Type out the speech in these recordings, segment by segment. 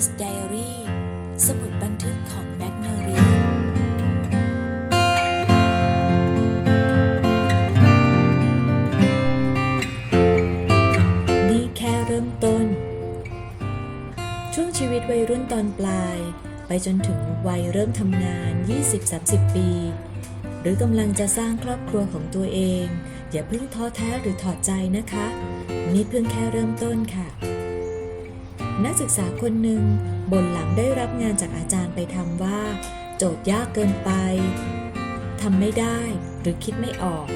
Business Diary สมุดบันทึกของแมกนารีนี่แค่เริ่มต้น ช่วงชีวิตวัยรุ่นตอนปลาย ไปจนถึงวัยเริ่มทำงาน 20-30 ปี หรือกำลังจะสร้างครอบครัวของตัวเอง อย่าเพิ่งท้อแท้หรือถอดใจนะคะ นี่เพิ่งแค่เริ่มต้นค่ะ นักศึกษาคนหนึ่งบนหลังได้รับงานจากอาจารย์ไปทำว่า โจทย์ยากเกินไปทำไม่ได้หรือคิดไม่ออก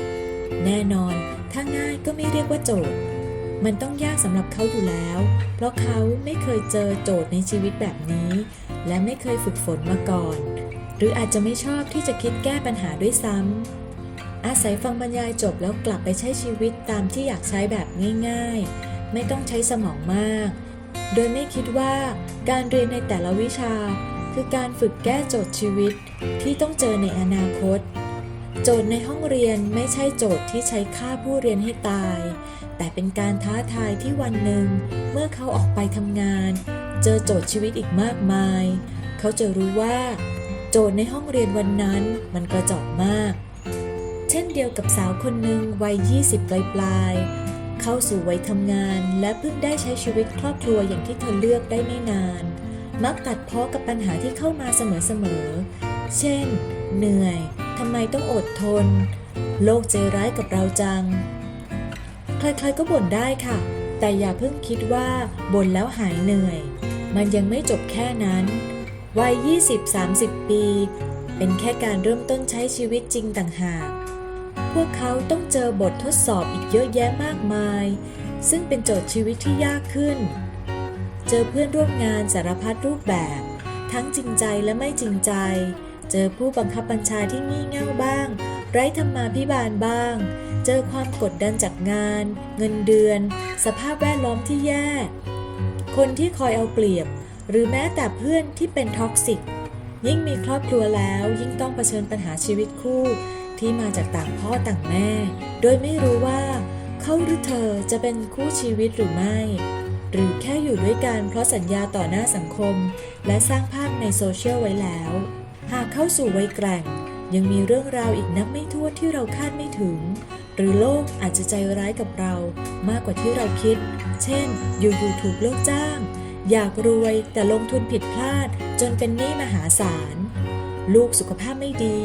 แน่นอนถ้าง่ายก็ไม่เรียกว่าโจทย์ มันต้องยากสำหรับเขาอยู่แล้ว เพราะเขาไม่เคยเจอโจทย์ในชีวิตแบบนี้ และไม่เคยฝึกฝนมาก่อน หรืออาจจะไม่ชอบที่จะคิดแก้ปัญหาด้วยซ้ำอาศัยฟังบรรยายจบแล้วกลับไปใช้ชีวิตตามที่อยากใช้แบบง่าย ๆ ไม่ต้องใช้สมองมาก โดยไม่คิดว่าการเรียนในแต่ละวิชา คือการฝึกแก้โจทย์ชีวิตที่ต้องเจอในอนาคต โจทย์ในห้องเรียนไม่ใช่โจทย์ที่ใช้ฆ่าผู้เรียนให้ตาย แต่เป็นการท้าทายที่วันหนึ่ง เมื่อเขาออกไปทำงาน เจอโจทย์ชีวิตอีกมากมาย เขาจะรู้ว่า โจทย์ในห้องเรียนวันนั้นมันกระจอกมาก เช่นเดียวกับสาวคนหนึ่งวัย 20 ปลายปลาย เข้าสู่วัยทำงาน และเพิ่งได้ใช้ชีวิตครอบครัวอย่างที่เธอเลือกได้ไม่นาน มักตัดเพ้อกับปัญหาที่เข้ามาเสมอๆ เช่น เหนื่อยทำไมต้องอดทน โลกใจร้ายกับเราจัง ใครๆก็บ่นได้ค่ะ แต่อย่าเพิ่งคิดว่าบ่นแล้วหายเหนื่อย มันยังไม่จบแค่นั้นวัย 20-30 ปี เป็นแค่การเริ่มต้นใช้ชีวิตจริงต่างหาก พวกเขาต้องเจอบททดสอบอีกเยอะแยะมากมาย ซึ่งเป็นโจทย์ชีวิตที่ยากขึ้น เจอเพื่อนร่วมงานสารพัดรูปแบบ ทั้งจริงใจและไม่จริงใจ เจอผู้บังคับบัญชาที่งี่เง่าบ้าง ไร้ธรรมาภิบาลบ้าง เจอความกดดันจากงาน เงินเดือน สภาพแวดล้อมที่แย่ คนที่คอยเอาเปรียบ หรือแม้แต่เพื่อนที่เป็นท็อกซิก ยิ่งมีครอบครัวแล้วยิ่งต้องเผชิญปัญหาชีวิตคู่ ที่มาจากต่างพ่อต่างแม่ โดยไม่รู้ว่า เขาหรือเธอจะเป็นคู่ชีวิตหรือไม่ หรือแค่อยู่ด้วยกันเพราะสัญญาต่อหน้าสังคม และสร้างภาพในโซเชียลไว้แล้ว หากเข้าสู่วัยแกร่ง ยังมีเรื่องราวอีกนับไม่ถ้วนที่เราคาดไม่ถึง หรือโลกอาจจะใจร้ายกับเรามากกว่าที่เราคิด เช่น อยู่ๆถูกเลิกจ้าง อยากรวยแต่ลงทุนผิดพลาด จนเป็นหนี้มหาศาล ลูกสุขภาพไม่ดี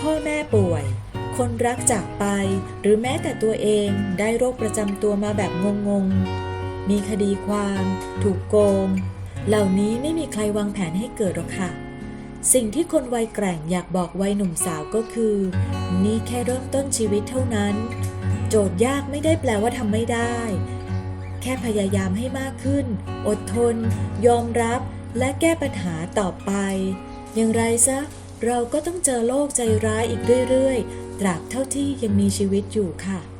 พ่อแม่ป่วย คนรักจากไป หรือแม้แต่ตัวเองได้โรคประจำตัวมาแบบงงๆ มีคดีความ ถูกโกง เหล่านี้ไม่มีใครวางแผนให้เกิดหรอกค่ะ สิ่งที่คนวัยแกร่งอยากบอกวัยหนุ่มสาวก็คือ นี่แค่เริ่มต้นชีวิตเท่านั้น โจทย์ยากไม่ได้แปลว่าทำไม่ได้แค่พยายามให้มากขึ้น อดทน ยอมรับ และแก้ปัญหาต่อไป อย่างไรซะ เราก็ต้องเจอโลกใจร้ายอีกเรื่อยๆ ตราบเท่าที่ยังมีชีวิตอยู่ค่ะ